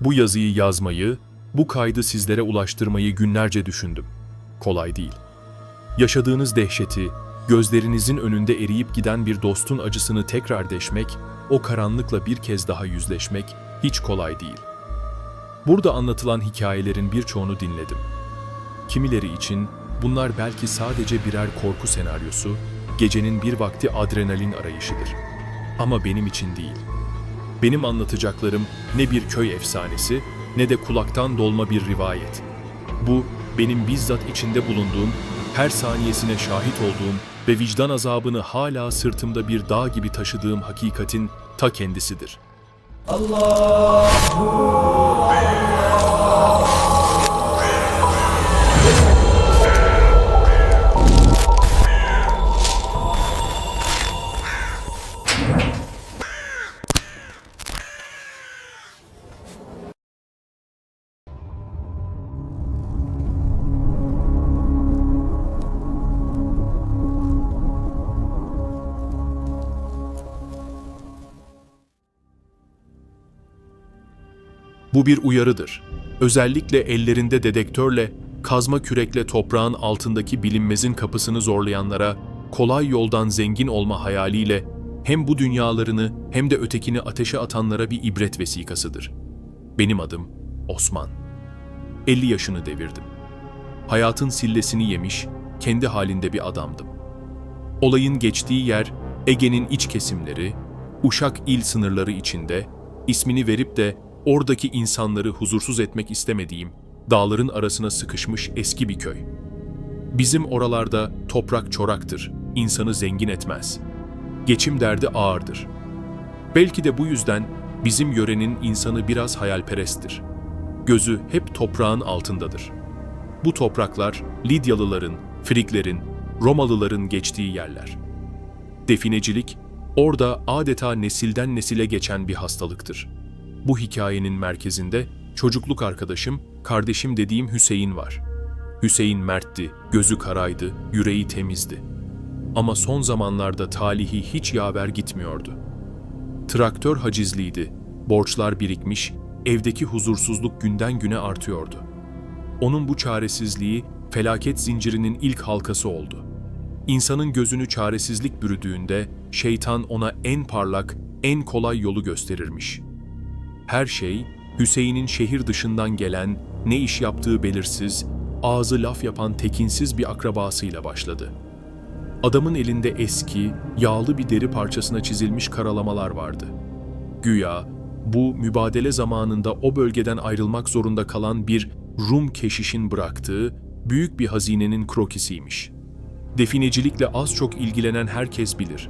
Bu yazıyı yazmayı, bu kaydı sizlere ulaştırmayı günlerce düşündüm. Kolay değil. Yaşadığınız dehşeti, gözlerinizin önünde eriyip giden bir dostun acısını tekrar deşmek, o karanlıkla bir kez daha yüzleşmek hiç kolay değil. Burada anlatılan hikayelerin birçoğunu dinledim. Kimileri için bunlar belki sadece birer korku senaryosu, gecenin bir vakti adrenalin arayışıdır. Ama benim için değil. Benim anlatacaklarım ne bir köy efsanesi ne de kulaktan dolma bir rivayet. Bu benim bizzat içinde bulunduğum, her saniyesine şahit olduğum ve vicdan azabını hala sırtımda bir dağ gibi taşıdığım hakikatin ta kendisidir. Bu bir uyarıdır. Özellikle ellerinde dedektörle, kazma kürekle toprağın altındaki bilinmezin kapısını zorlayanlara, kolay yoldan zengin olma hayaliyle hem bu dünyalarını hem de ötekini ateşe atanlara bir ibret vesikasıdır. Benim adım Osman. 50 yaşını devirdim. Hayatın sillesini yemiş, kendi halinde bir adamdım. Olayın geçtiği yer Ege'nin iç kesimleri, Uşak il sınırları içinde, ismini verip de oradaki insanları huzursuz etmek istemediğim, dağların arasına sıkışmış eski bir köy. Bizim oralarda toprak çoraktır, insanı zengin etmez. Geçim derdi ağırdır. Belki de bu yüzden bizim yörenin insanı biraz hayalperesttir. Gözü hep toprağın altındadır. Bu topraklar Lidyalıların, Friklerin, Romalıların geçtiği yerler. Definecilik, orada adeta nesilden nesile geçen bir hastalıktır. Bu hikayenin merkezinde çocukluk arkadaşım, kardeşim dediğim Hüseyin var. Hüseyin mertti, gözü karaydı, yüreği temizdi. Ama son zamanlarda talihi hiç yaver gitmiyordu. Traktör hacizliydi, borçlar birikmiş, evdeki huzursuzluk günden güne artıyordu. Onun bu çaresizliği felaket zincirinin ilk halkası oldu. İnsanın gözünü çaresizlik bürüdüğünde şeytan ona en parlak, en kolay yolu gösterirmiş. Her şey Hüseyin'in şehir dışından gelen, ne iş yaptığı belirsiz, ağzı laf yapan tekinsiz bir akrabasıyla başladı. Adamın elinde eski, yağlı bir deri parçasına çizilmiş karalamalar vardı. Güya bu mübadele zamanında o bölgeden ayrılmak zorunda kalan bir Rum keşişin bıraktığı büyük bir hazinenin krokisiymiş. Definecilikle az çok ilgilenen herkes bilir.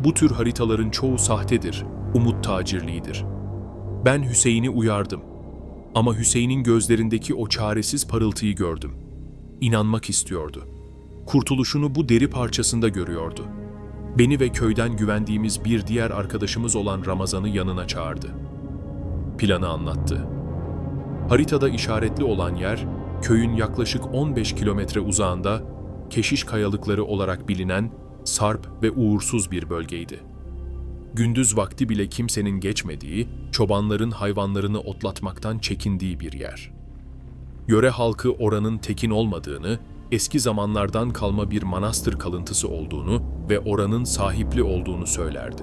Bu tür haritaların çoğu sahtedir, umut tacirliğidir. Ben Hüseyin'i uyardım. Ama Hüseyin'in gözlerindeki o çaresiz parıltıyı gördüm. İnanmak istiyordu. Kurtuluşunu bu deri parçasında görüyordu. Beni ve köyden güvendiğimiz bir diğer arkadaşımız olan Ramazan'ı yanına çağırdı. Planı anlattı. Haritada işaretli olan yer, köyün yaklaşık 15 kilometre uzağında keşiş kayalıkları olarak bilinen sarp ve uğursuz bir bölgeydi. Gündüz vakti bile kimsenin geçmediği, çobanların hayvanlarını otlatmaktan çekindiği bir yer. Yöre halkı oranın tekin olmadığını, eski zamanlardan kalma bir manastır kalıntısı olduğunu ve oranın sahipli olduğunu söylerdi.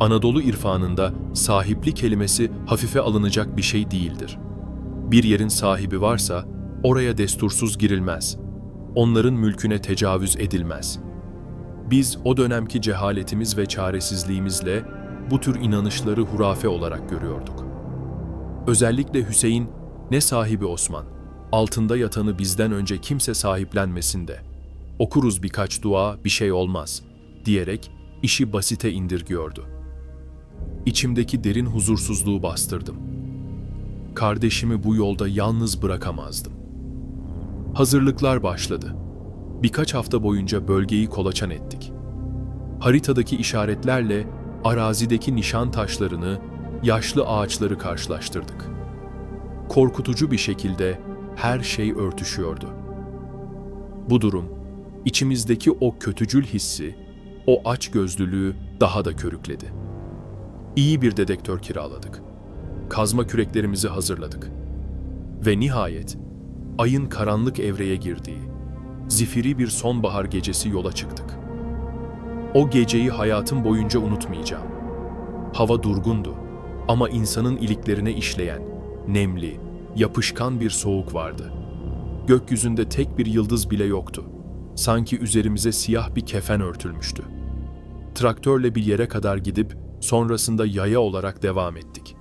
Anadolu irfanında sahipli kelimesi hafife alınacak bir şey değildir. Bir yerin sahibi varsa oraya destursuz girilmez. Onların mülküne tecavüz edilmez. Biz o dönemki cehaletimiz ve çaresizliğimizle bu tür inanışları hurafe olarak görüyorduk. Özellikle Hüseyin, ne sahibi Osman, altında yatanı bizden önce kimse sahiplenmesin de. Okuruz birkaç dua, bir şey olmaz, diyerek işi basite indirgiyordu. İçimdeki derin huzursuzluğu bastırdım. Kardeşimi bu yolda yalnız bırakamazdım. Hazırlıklar başladı. Birkaç hafta boyunca bölgeyi kolaçan ettik. Haritadaki işaretlerle arazideki nişan taşlarını, yaşlı ağaçları karşılaştırdık. Korkutucu bir şekilde her şey örtüşüyordu. Bu durum içimizdeki o kötücül hissi, o açgözlülüğü daha da körükledi. İyi bir dedektör kiraladık. kazma küreklerimizi hazırladık. Ve nihayet ayın karanlık evreye girdiği, zifiri bir sonbahar gecesi yola çıktık. O geceyi hayatım boyunca unutmayacağım. Hava durgundu ama insanın iliklerine işleyen, nemli, yapışkan bir soğuk vardı. Gökyüzünde tek bir yıldız bile yoktu. Sanki üzerimize siyah bir kefen örtülmüştü. Traktörle bir yere kadar gidip sonrasında yaya olarak devam ettik.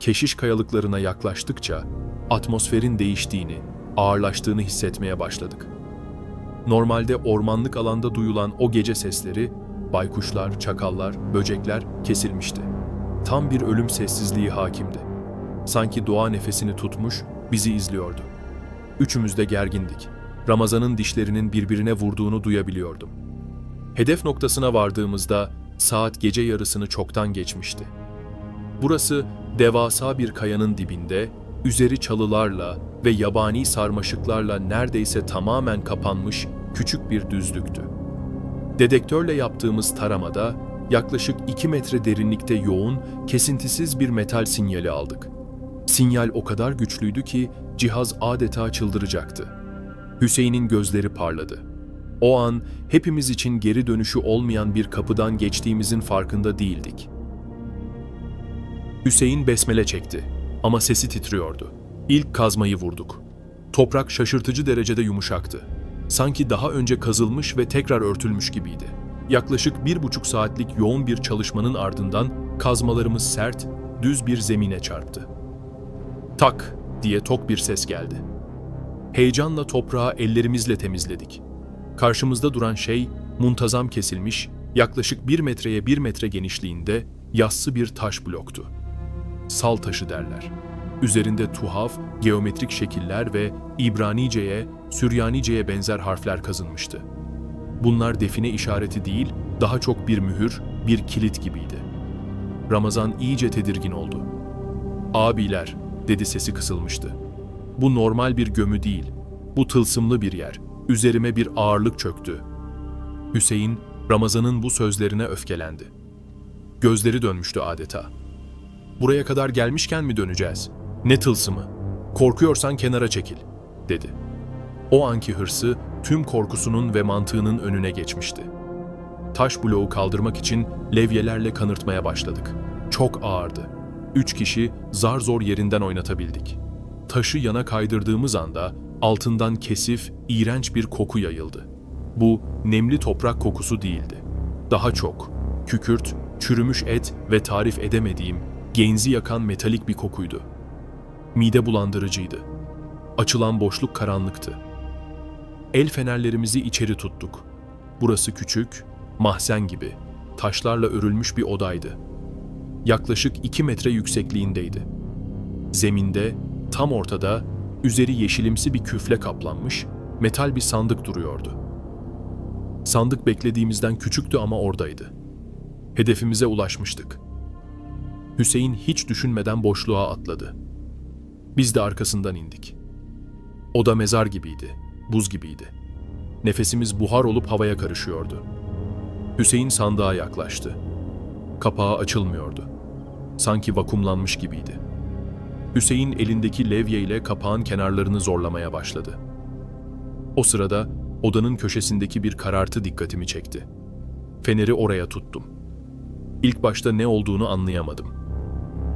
Keşiş kayalıklarına yaklaştıkça atmosferin değiştiğini, ağırlaştığını hissetmeye başladık. Normalde ormanlık alanda duyulan o gece sesleri, baykuşlar, çakallar, böcekler kesilmişti. Tam bir ölüm sessizliği hakimdi. Sanki doğa nefesini tutmuş, bizi izliyordu. Üçümüz de gergindik. Ramazan'ın dişlerinin birbirine vurduğunu duyabiliyordum. Hedef noktasına vardığımızda saat gece yarısını çoktan geçmişti. Burası devasa bir kayanın dibinde, üzeri çalılarla ve yabani sarmaşıklarla neredeyse tamamen kapanmış küçük bir düzlüktü. Dedektörle yaptığımız taramada yaklaşık 2 metre derinlikte yoğun, kesintisiz bir metal sinyali aldık. Sinyal o kadar güçlüydü ki cihaz adeta çıldıracaktı. Hüseyin'in gözleri parladı. O an hepimiz için geri dönüşü olmayan bir kapıdan geçtiğimizin farkında değildik. Hüseyin besmele çekti ama sesi titriyordu. İlk kazmayı vurduk. Toprak şaşırtıcı derecede yumuşaktı. Sanki daha önce kazılmış ve tekrar örtülmüş gibiydi. Yaklaşık bir buçuk saatlik yoğun bir çalışmanın ardından kazmalarımız sert, düz bir zemine çarptı. Tak diye tok bir ses geldi. Heyecanla toprağı ellerimizle temizledik. Karşımızda duran şey muntazam kesilmiş, yaklaşık bir metreye bir metre genişliğinde yassı bir taş bloktu. Sal taşı derler. Üzerinde tuhaf, geometrik şekiller ve İbranice'ye, Süryanice'ye benzer harfler kazınmıştı. Bunlar define işareti değil, daha çok bir mühür, bir kilit gibiydi. Ramazan iyice tedirgin oldu. Abiler, dedi sesi kısılmıştı. Bu normal bir gömü değil. Bu tılsımlı bir yer. Üzerime bir ağırlık çöktü. Hüseyin, Ramazan'ın bu sözlerine öfkelendi. Gözleri dönmüştü adeta. Buraya kadar gelmişken mi döneceğiz? Ne tılsımı? Korkuyorsan kenara çekil, dedi. O anki hırsı tüm korkusunun ve mantığının önüne geçmişti. Taş bloğu kaldırmak için levyelerle kanırtmaya başladık. Çok ağırdı. Üç kişi zar zor yerinden oynatabildik. Taşı yana kaydırdığımız anda altından kesif, iğrenç bir koku yayıldı. Bu nemli toprak kokusu değildi. Daha çok kükürt, çürümüş et ve tarif edemediğim, genzi yakan metalik bir kokuydu. Mide bulandırıcıydı. Açılan boşluk karanlıktı. El fenerlerimizi içeri tuttuk. Burası küçük, mahzen gibi, taşlarla örülmüş bir odaydı. Yaklaşık iki metre yüksekliğindeydi. Zeminde, tam ortada, üzeri yeşilimsi bir küfle kaplanmış, metal bir sandık duruyordu. Sandık beklediğimizden küçüktü ama oradaydı. Hedefimize ulaşmıştık. Hüseyin hiç düşünmeden boşluğa atladı. Biz de arkasından indik. Oda mezar gibiydi, buz gibiydi. Nefesimiz buhar olup havaya karışıyordu. Hüseyin sandığa yaklaştı. Kapağı açılmıyordu. Sanki vakumlanmış gibiydi. Hüseyin elindeki levye ile kapağın kenarlarını zorlamaya başladı. O sırada odanın köşesindeki bir karartı dikkatimi çekti. Feneri oraya tuttum. İlk başta ne olduğunu anlayamadım.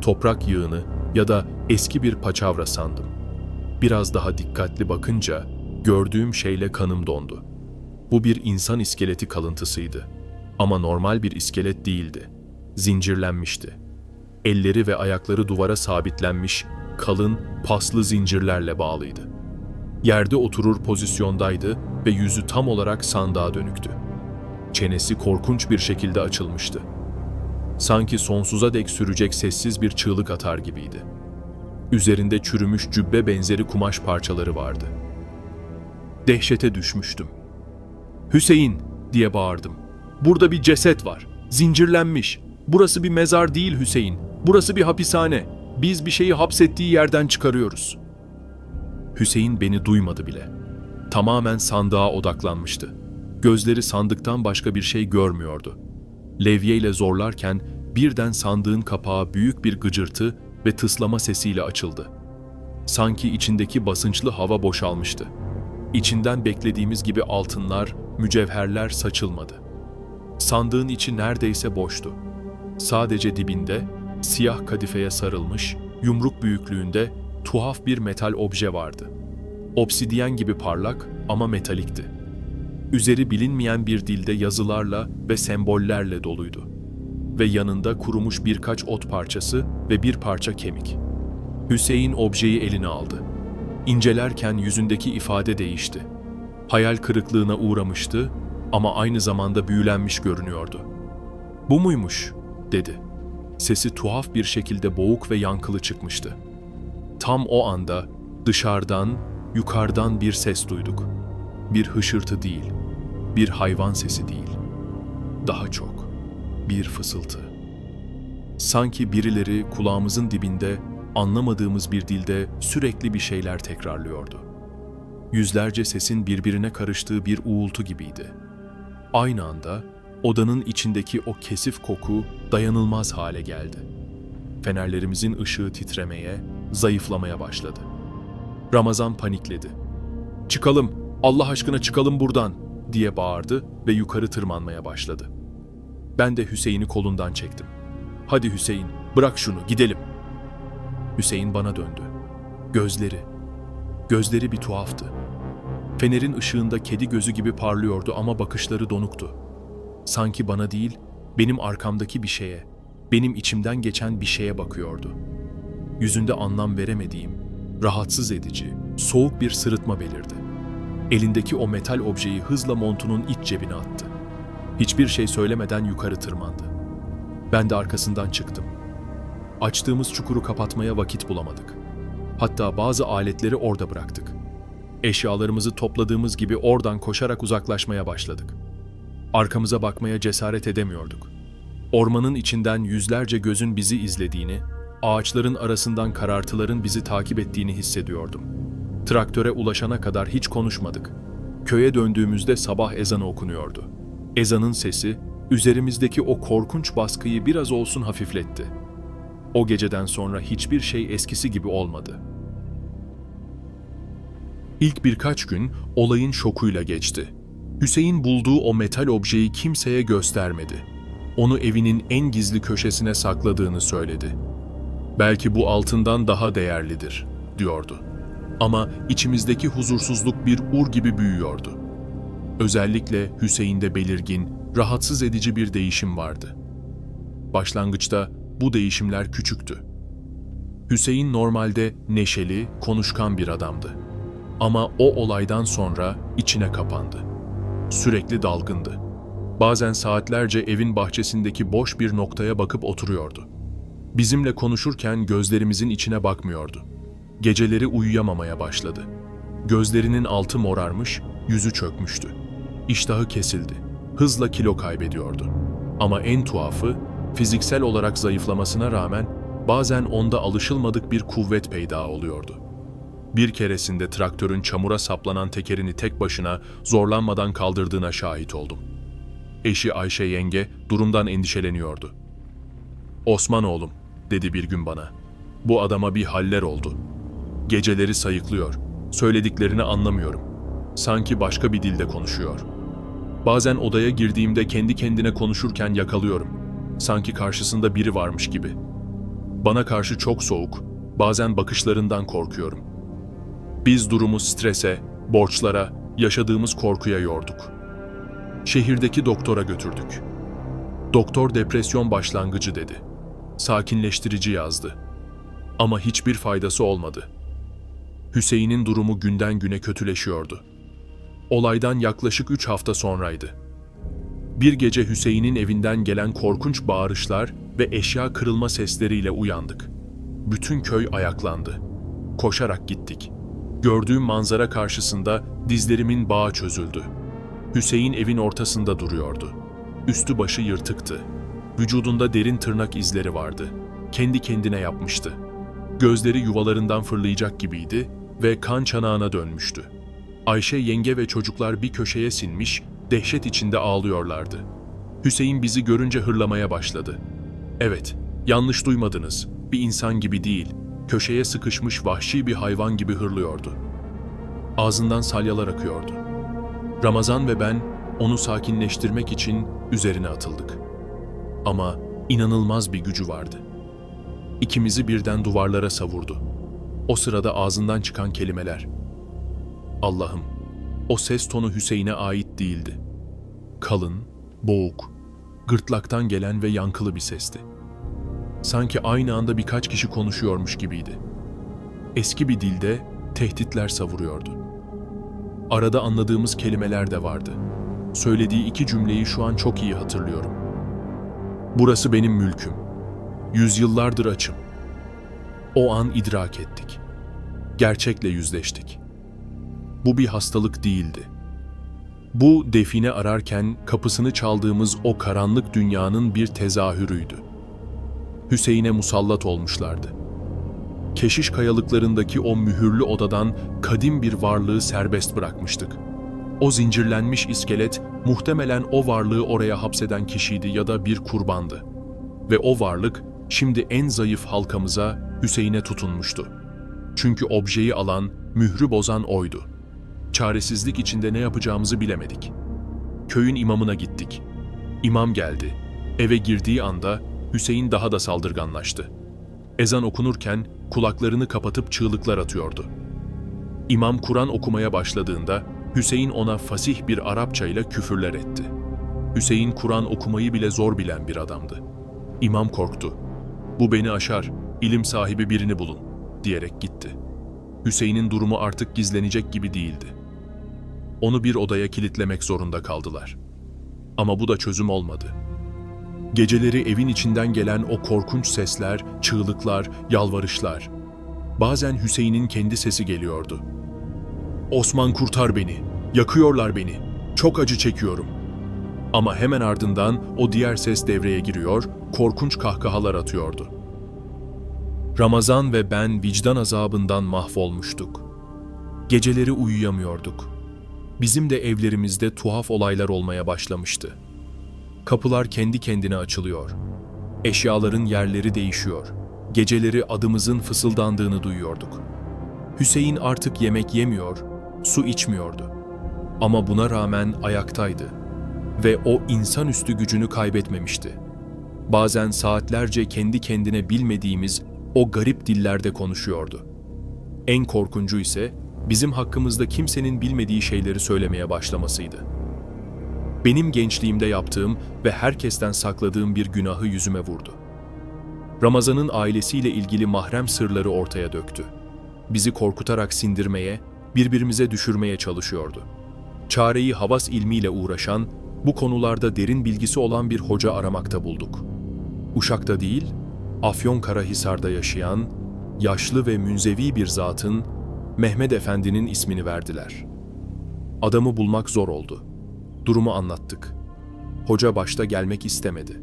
Toprak yığını ya da eski bir paçavra sandım. Biraz daha dikkatli bakınca gördüğüm şeyle kanım dondu. Bu bir insan iskeleti kalıntısıydı. Ama normal bir iskelet değildi. Zincirlenmişti. Elleri ve ayakları duvara sabitlenmiş, kalın, paslı zincirlerle bağlıydı. Yerde oturur pozisyondaydı ve yüzü tam olarak sandığa dönüktü. Çenesi korkunç bir şekilde açılmıştı. Sanki sonsuza dek sürecek sessiz bir çığlık atar gibiydi. Üzerinde çürümüş cübbe benzeri kumaş parçaları vardı. Dehşete düşmüştüm. Hüseyin diye bağırdım. Burada bir ceset var. Zincirlenmiş. Burası bir mezar değil Hüseyin. Burası bir hapishane. Biz bir şeyi hapsettiği yerden çıkarıyoruz. Hüseyin beni duymadı bile. Tamamen sandığa odaklanmıştı. Gözleri sandıktan başka bir şey görmüyordu. Levyeyle zorlarken birden sandığın kapağı büyük bir gıcırtı ve tıslama sesiyle açıldı. Sanki içindeki basınçlı hava boşalmıştı. İçinden beklediğimiz gibi altınlar, mücevherler saçılmadı. Sandığın içi neredeyse boştu. Sadece dibinde siyah kadifeye sarılmış, yumruk büyüklüğünde tuhaf bir metal obje vardı. Obsidiyen gibi parlak ama metalikti. Üzeri bilinmeyen bir dilde yazılarla ve sembollerle doluydu. Ve yanında kurumuş birkaç ot parçası ve bir parça kemik. Hüseyin objeyi eline aldı. İncelerken yüzündeki ifade değişti. Hayal kırıklığına uğramıştı ama aynı zamanda büyülenmiş görünüyordu. Bu muymuş? dedi. Sesi tuhaf bir şekilde boğuk ve yankılı çıkmıştı. Tam o anda dışarıdan, yukarıdan bir ses duyduk. Bir hışırtı değil, bir hayvan sesi değil. Daha çok bir fısıltı. Sanki birileri kulağımızın dibinde anlamadığımız bir dilde sürekli bir şeyler tekrarlıyordu. Yüzlerce sesin birbirine karıştığı bir uğultu gibiydi. Aynı anda odanın içindeki o kesif koku dayanılmaz hale geldi. Fenerlerimizin ışığı titremeye, zayıflamaya başladı. Ramazan panikledi. "Çıkalım, Allah aşkına çıkalım buradan." Diye bağırdı ve yukarı tırmanmaya başladı. Ben de Hüseyin'i kolundan çektim. "Hadi Hüseyin, bırak şunu, gidelim." Hüseyin bana döndü. Gözleri, gözleri bir tuhaftı. Fenerin ışığında kedi gözü gibi parlıyordu ama bakışları donuktu. Sanki bana değil, benim arkamdaki bir şeye, benim içimden geçen bir şeye bakıyordu. Yüzünde anlam veremediğim, rahatsız edici, soğuk bir sırıtma belirdi. Elindeki o metal objeyi hızla montunun iç cebine attı. Hiçbir şey söylemeden yukarı tırmandı. Ben de arkasından çıktım. Açtığımız çukuru kapatmaya vakit bulamadık. Hatta bazı aletleri orada bıraktık. Eşyalarımızı topladığımız gibi oradan koşarak uzaklaşmaya başladık. Arkamıza bakmaya cesaret edemiyorduk. Ormanın içinden yüzlerce gözün bizi izlediğini, ağaçların arasından karartıların bizi takip ettiğini hissediyordum. Traktöre ulaşana kadar hiç konuşmadık. Köye döndüğümüzde sabah ezanı okunuyordu. Ezanın sesi, üzerimizdeki o korkunç baskıyı biraz olsun hafifletti. O geceden sonra hiçbir şey eskisi gibi olmadı. İlk birkaç gün olayın şokuyla geçti. Hüseyin bulduğu o metal objeyi kimseye göstermedi. Onu evinin en gizli köşesine sakladığını söyledi. Belki bu altından daha değerlidir, diyordu. Ama içimizdeki huzursuzluk bir ur gibi büyüyordu. Özellikle Hüseyin'de belirgin, rahatsız edici bir değişim vardı. Başlangıçta bu değişimler küçüktü. Hüseyin normalde neşeli, konuşkan bir adamdı. Ama o olaydan sonra içine kapandı. Sürekli dalgındı. Bazen saatlerce evin bahçesindeki boş bir noktaya bakıp oturuyordu. Bizimle konuşurken gözlerimizin içine bakmıyordu. Geceleri uyuyamamaya başladı. Gözlerinin altı morarmış, yüzü çökmüştü. İştahı kesildi. Hızla kilo kaybediyordu. Ama en tuhafı, fiziksel olarak zayıflamasına rağmen bazen onda alışılmadık bir kuvvet peyda oluyordu. Bir keresinde traktörün çamura saplanan tekerini tek başına zorlanmadan kaldırdığına şahit oldum. Eşi Ayşe yenge durumdan endişeleniyordu. Osman oğlum, dedi bir gün bana. Bu adama bir haller oldu. Geceleri sayıklıyor. Söylediklerini anlamıyorum. Sanki başka bir dilde konuşuyor. Bazen odaya girdiğimde kendi kendine konuşurken yakalıyorum. Sanki karşısında biri varmış gibi. Bana karşı çok soğuk. Bazen bakışlarından korkuyorum. Biz durumu strese, borçlara, yaşadığımız korkuya yorduk. Şehirdeki doktora götürdük. Doktor depresyon başlangıcı dedi. Sakinleştirici yazdı. Ama hiçbir faydası olmadı. Hüseyin'in durumu günden güne kötüleşiyordu. Olaydan yaklaşık üç hafta sonraydı. Bir gece Hüseyin'in evinden gelen korkunç bağırışlar ve eşya kırılma sesleriyle uyandık. Bütün köy ayaklandı. Koşarak gittik. Gördüğüm manzara karşısında dizlerimin bağı çözüldü. Hüseyin evin ortasında duruyordu. Üstü başı yırtıktı. Vücudunda derin tırnak izleri vardı. Kendi kendine yapmıştı. Gözleri yuvalarından fırlayacak gibiydi ve kan çanağına dönmüştü. Ayşe yenge ve çocuklar bir köşeye sinmiş, dehşet içinde ağlıyorlardı. Hüseyin bizi görünce hırlamaya başladı. Evet, yanlış duymadınız. bir insan gibi değil, köşeye sıkışmış vahşi bir hayvan gibi hırlıyordu. Ağzından salyalar akıyordu. Ramazan ve ben onu sakinleştirmek için üzerine atıldık. Ama inanılmaz bir gücü vardı. İkimizi birden duvarlara savurdu. O sırada ağzından çıkan kelimeler. Allah'ım, o ses tonu Hüseyin'e ait değildi. Kalın, boğuk, gırtlaktan gelen ve yankılı bir sesti. Sanki aynı anda birkaç kişi konuşuyormuş gibiydi. Eski bir dilde tehditler savuruyordu. Arada anladığımız kelimeler de vardı. Söylediği iki cümleyi şu an çok iyi hatırlıyorum. Burası benim mülküm. Yüzyıllardır açım. O an idrak ettik. Gerçekle yüzleştik. Bu bir hastalık değildi. Bu define ararken kapısını çaldığımız o karanlık dünyanın bir tezahürüydü. Hüseyin'e musallat olmuşlardı. Keşiş kayalıklarındaki o mühürlü odadan kadim bir varlığı serbest bırakmıştık. O zincirlenmiş iskelet muhtemelen o varlığı oraya hapseden kişiydi ya da bir kurbandı. Ve o varlık şimdi en zayıf halkamıza Hüseyin'e tutunmuştu. Çünkü objeyi alan, mührü bozan oydu. Çaresizlik içinde ne yapacağımızı bilemedik. Köyün imamına gittik. İmam geldi. Eve girdiği anda Hüseyin daha da saldırganlaştı. Ezan okunurken kulaklarını kapatıp çığlıklar atıyordu. İmam Kur'an okumaya başladığında Hüseyin ona fasih bir Arapça ile küfürler etti. Hüseyin Kur'an okumayı bile zor bilen bir adamdı. İmam korktu. Bu beni aşar, ilim sahibi birini bulun diyerek gitti. Hüseyin'in durumu artık gizlenecek gibi değildi. Onu bir odaya kilitlemek zorunda kaldılar. Ama bu da çözüm olmadı. Geceleri evin içinden gelen o korkunç sesler, çığlıklar, yalvarışlar. Bazen Hüseyin'in kendi sesi geliyordu. Osman kurtar beni, yakıyorlar beni, çok acı çekiyorum. Ama hemen ardından o diğer ses devreye giriyor, korkunç kahkahalar atıyordu. Ramazan ve ben vicdan azabından mahvolmuştuk. Geceleri uyuyamıyorduk. Bizim de evlerimizde tuhaf olaylar olmaya başlamıştı. Kapılar kendi kendine açılıyor. Eşyaların yerleri değişiyor. Geceleri adımızın fısıldandığını duyuyorduk. Hüseyin artık yemek yemiyor, su içmiyordu. Ama buna rağmen ayaktaydı ve o insanüstü gücünü kaybetmemişti. Bazen saatlerce kendi kendine bilmediğimiz o garip dillerde konuşuyordu. En korkuncu ise bizim hakkımızda kimsenin bilmediği şeyleri söylemeye başlamasıydı. Benim gençliğimde yaptığım ve herkesten sakladığım bir günahı yüzüme vurdu. Ramazan'ın ailesiyle ilgili mahrem sırları ortaya döktü. Bizi korkutarak sindirmeye, birbirimize düşürmeye çalışıyordu. Çareyi havas ilmiyle uğraşan, bu konularda derin bilgisi olan bir hoca aramakta bulduk. Uşak'ta değil, Afyonkarahisar'da yaşayan, yaşlı ve münzevi bir zatın Mehmet Efendi'nin ismini verdiler. Adamı bulmak zor oldu. Durumu anlattık. Hoca başta gelmek istemedi.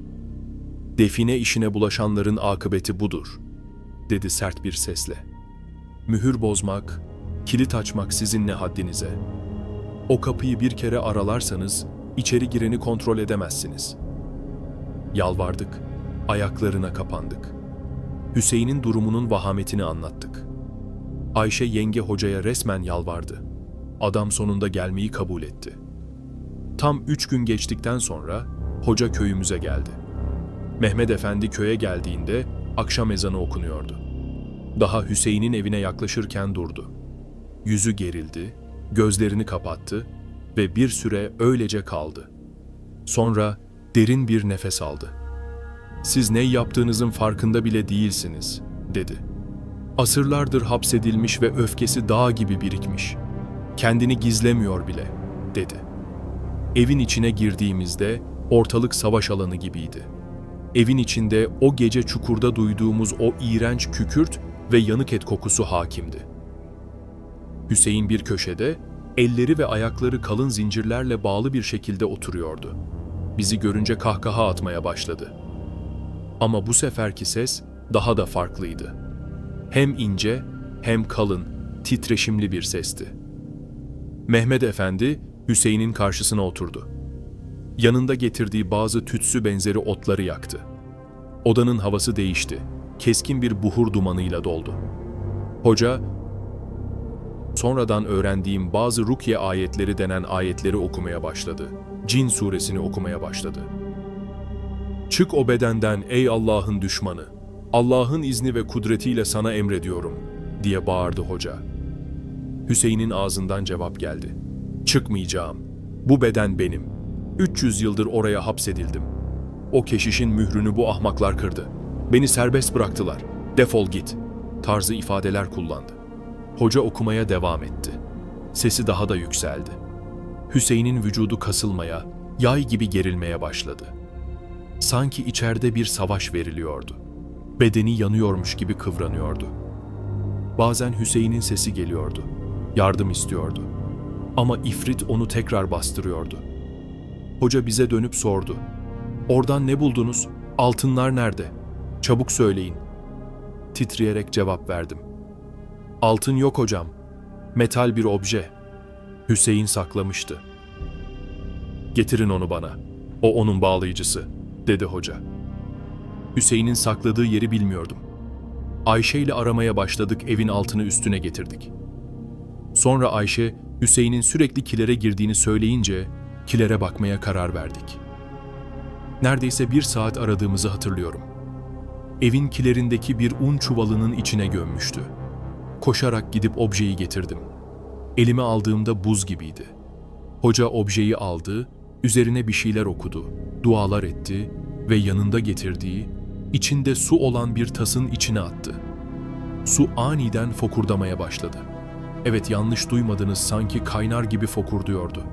Define işine bulaşanların akıbeti budur, dedi sert bir sesle. Mühür bozmak, kilit açmak sizin ne haddinize. O kapıyı bir kere aralarsanız içeri gireni kontrol edemezsiniz. Yalvardık, ayaklarına kapandık. Hüseyin'in durumunun vahametini anlattık. Ayşe yenge hocaya resmen yalvardı. Adam sonunda gelmeyi kabul etti. Tam üç gün geçtikten sonra hoca köyümüze geldi. Mehmet Efendi köye geldiğinde akşam ezanı okunuyordu. Daha Hüseyin'in evine yaklaşırken durdu. Yüzü gerildi, gözlerini kapattı ve bir süre öylece kaldı. Sonra derin bir nefes aldı. Siz ne yaptığınızın farkında bile değilsiniz, dedi. Asırlardır hapsedilmiş ve öfkesi dağ gibi birikmiş. Kendini gizlemiyor bile, dedi. Evin içine girdiğimizde ortalık savaş alanı gibiydi. Evin içinde o gece çukurda duyduğumuz o iğrenç kükürt ve yanık et kokusu hakimdi. Hüseyin bir köşede, elleri ve ayakları kalın zincirlerle bağlı bir şekilde oturuyordu. Bizi görünce kahkaha atmaya başladı. Ama bu seferki ses daha da farklıydı. Hem ince hem kalın, titreşimli bir sesti. Mehmet Efendi Hüseyin'in karşısına oturdu. Yanında getirdiği bazı tütsü benzeri otları yaktı. Odanın havası değişti. keskin bir buhur dumanıyla doldu. Hoca, sonradan öğrendiğim bazı rukiye ayetleri denen ayetleri okumaya başladı. Cin suresini okumaya başladı. Çık o bedenden ey Allah'ın düşmanı. Allah'ın izni ve kudretiyle sana emrediyorum diye bağırdı hoca. Hüseyin'in ağzından cevap geldi. Çıkmayacağım. Bu beden benim. 300 yıldır oraya hapsedildim. O keşişin mührünü bu ahmaklar kırdı. Beni serbest bıraktılar. Defol git. Tarzı ifadeler kullandı. Hoca okumaya devam etti. Sesi daha da yükseldi. Hüseyin'in vücudu kasılmaya, yay gibi gerilmeye başladı. Sanki içeride bir savaş veriliyordu. Bedeni yanıyormuş gibi kıvranıyordu. Bazen Hüseyin'in sesi geliyordu. Yardım istiyordu. Ama ifrit onu tekrar bastırıyordu. Hoca bize dönüp sordu. Oradan ne buldunuz? Altınlar nerede? Çabuk söyleyin. Titreyerek cevap verdim. Altın yok hocam. Metal bir obje. Hüseyin saklamıştı. Getirin onu bana. O onun bağlayıcısı, dedi hoca. Hüseyin'in sakladığı yeri bilmiyordum. Ayşe ile aramaya başladık, evin altını üstüne getirdik. Sonra Ayşe, Hüseyin'in sürekli kilere girdiğini söyleyince kilere bakmaya karar verdik. Neredeyse bir saat aradığımızı hatırlıyorum. Evin kilerindeki bir un çuvalının içine gömmüştü. Koşarak gidip objeyi getirdim. Elime aldığımda buz gibiydi. Hoca objeyi aldı, üzerine bir şeyler okudu, dualar etti ve yanında getirdiği, içinde su olan bir tasın içine attı. Su aniden fokurdamaya başladı. Evet yanlış duymadınız sanki kaynar gibi fokurduyordu.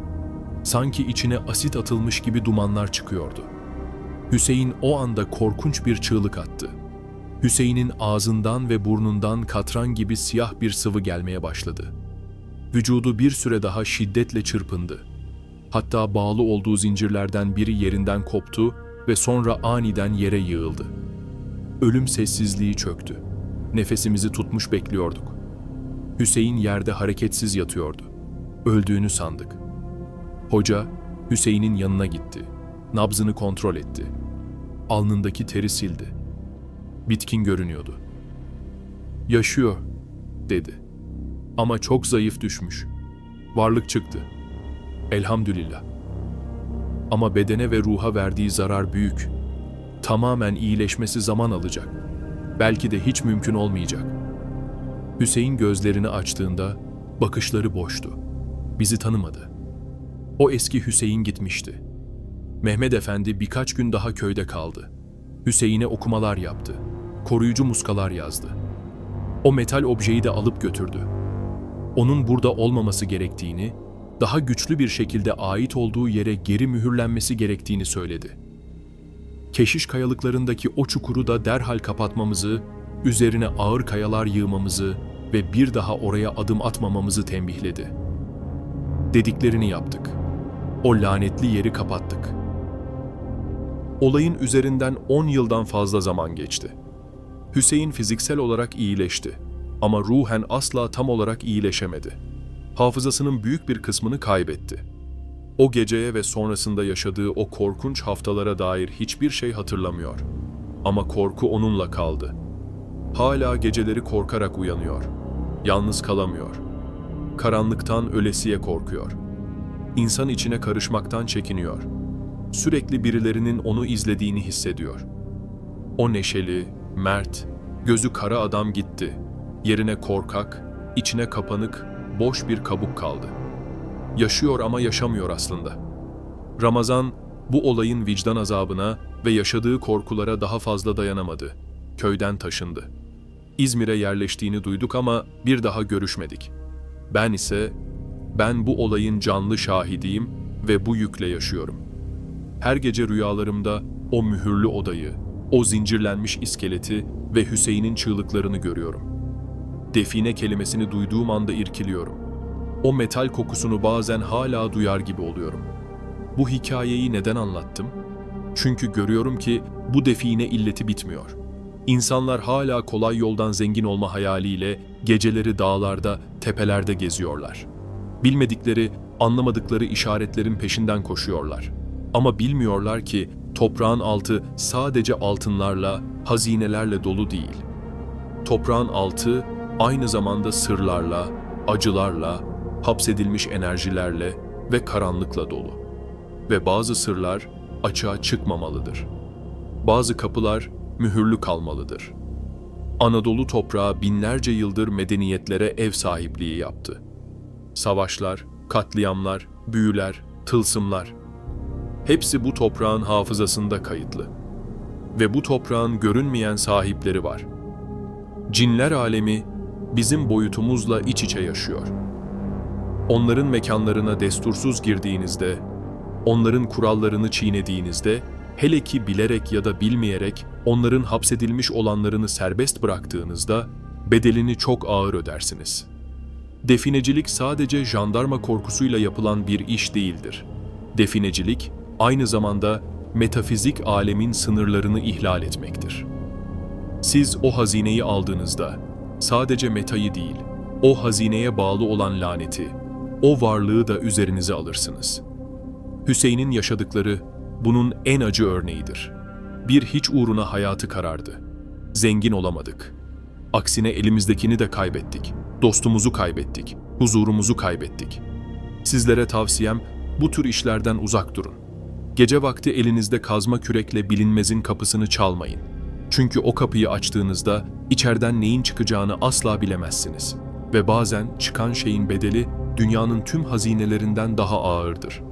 Sanki içine asit atılmış gibi dumanlar çıkıyordu. Hüseyin o anda korkunç bir çığlık attı. Hüseyin'in ağzından ve burnundan katran gibi siyah bir sıvı gelmeye başladı. Vücudu bir süre daha şiddetle çırpındı. Hatta bağlı olduğu zincirlerden biri yerinden koptu ve sonra aniden yere yığıldı. Ölüm sessizliği çöktü. Nefesimizi tutmuş bekliyorduk. Hüseyin yerde hareketsiz yatıyordu. Öldüğünü sandık. Hoca Hüseyin'in yanına gitti. Nabzını kontrol etti. Alnındaki teri sildi. Bitkin görünüyordu. Yaşıyor, dedi. Ama çok zayıf düşmüş. Varlık çıktı. Elhamdülillah. Ama bedene ve ruha verdiği zarar büyük. Tamamen iyileşmesi zaman alacak. Belki de hiç mümkün olmayacak. Hüseyin gözlerini açtığında bakışları boştu. Bizi tanımadı. O eski Hüseyin gitmişti. Mehmet Efendi birkaç gün daha köyde kaldı. Hüseyin'e okumalar yaptı. Koruyucu muskalar yazdı. O metal objeyi de alıp götürdü. Onun burada olmaması gerektiğini, daha güçlü bir şekilde ait olduğu yere geri mühürlenmesi gerektiğini söyledi. Keşiş kayalıklarındaki o çukuru da derhal kapatmamızı, üzerine ağır kayalar yığmamızı ve bir daha oraya adım atmamamızı tembihledi. Dediklerini yaptık. O lanetli yeri kapattık. Olayın üzerinden 10 yıldan fazla zaman geçti. Hüseyin fiziksel olarak iyileşti ama ruhen asla tam olarak iyileşemedi. Hafızasının büyük bir kısmını kaybetti. O geceye ve sonrasında yaşadığı o korkunç haftalara dair hiçbir şey hatırlamıyor. Ama korku onunla kaldı. Hala geceleri korkarak uyanıyor. Yalnız kalamıyor. Karanlıktan ölesiye korkuyor. İnsan içine karışmaktan çekiniyor. Sürekli birilerinin onu izlediğini hissediyor. O neşeli, mert, gözü kara adam gitti. Yerine korkak, içine kapanık, boş bir kabuk kaldı. Yaşıyor ama yaşamıyor aslında. Ramazan bu olayın vicdan azabına ve yaşadığı korkulara daha fazla dayanamadı. Köyden taşındı. İzmir'e yerleştiğini duyduk ama bir daha görüşmedik. Ben ise ben bu olayın canlı şahidiyim ve bu yükle yaşıyorum. Her gece rüyalarımda o mühürlü odayı, o zincirlenmiş iskeleti ve Hüseyin'in çığlıklarını görüyorum. Define kelimesini duyduğum anda irkiliyorum. O metal kokusunu bazen hala duyar gibi oluyorum. Bu hikayeyi neden anlattım? Çünkü görüyorum ki bu define illeti bitmiyor. İnsanlar hala kolay yoldan zengin olma hayaliyle geceleri dağlarda, tepelerde geziyorlar. Bilmedikleri, anlamadıkları işaretlerin peşinden koşuyorlar. Ama bilmiyorlar ki toprağın altı sadece altınlarla, hazinelerle dolu değil. Toprağın altı aynı zamanda sırlarla, acılarla, hapsedilmiş enerjilerle ve karanlıkla dolu. Ve bazı sırlar açığa çıkmamalıdır. Bazı kapılar mühürlü kalmalıdır. Anadolu toprağı binlerce yıldır medeniyetlere ev sahipliği yaptı. Savaşlar, katliamlar, büyüler, tılsımlar. Hepsi bu toprağın hafızasında kayıtlı. Ve bu toprağın görünmeyen sahipleri var. Cinler alemi bizim boyutumuzla iç içe yaşıyor. Onların mekanlarına destursuz girdiğinizde, onların kurallarını çiğnediğinizde, hele ki bilerek ya da bilmeyerek onların hapsedilmiş olanlarını serbest bıraktığınızda bedelini çok ağır ödersiniz. Definecilik sadece jandarma korkusuyla yapılan bir iş değildir. Definecilik aynı zamanda metafizik alemin sınırlarını ihlal etmektir. Siz o hazineyi aldığınızda sadece metayı değil, o hazineye bağlı olan laneti, o varlığı da üzerinize alırsınız. Hüseyin'in yaşadıkları bunun en acı örneğidir. Bir hiç uğruna hayatı karardı. Zengin olamadık. Aksine elimizdekini de kaybettik. Dostumuzu kaybettik. Huzurumuzu kaybettik. Sizlere tavsiyem bu tür işlerden uzak durun. Gece vakti elinizde kazma kürekle bilinmezin kapısını çalmayın. Çünkü o kapıyı açtığınızda içeriden neyin çıkacağını asla bilemezsiniz. Ve bazen çıkan şeyin bedeli dünyanın tüm hazinelerinden daha ağırdır.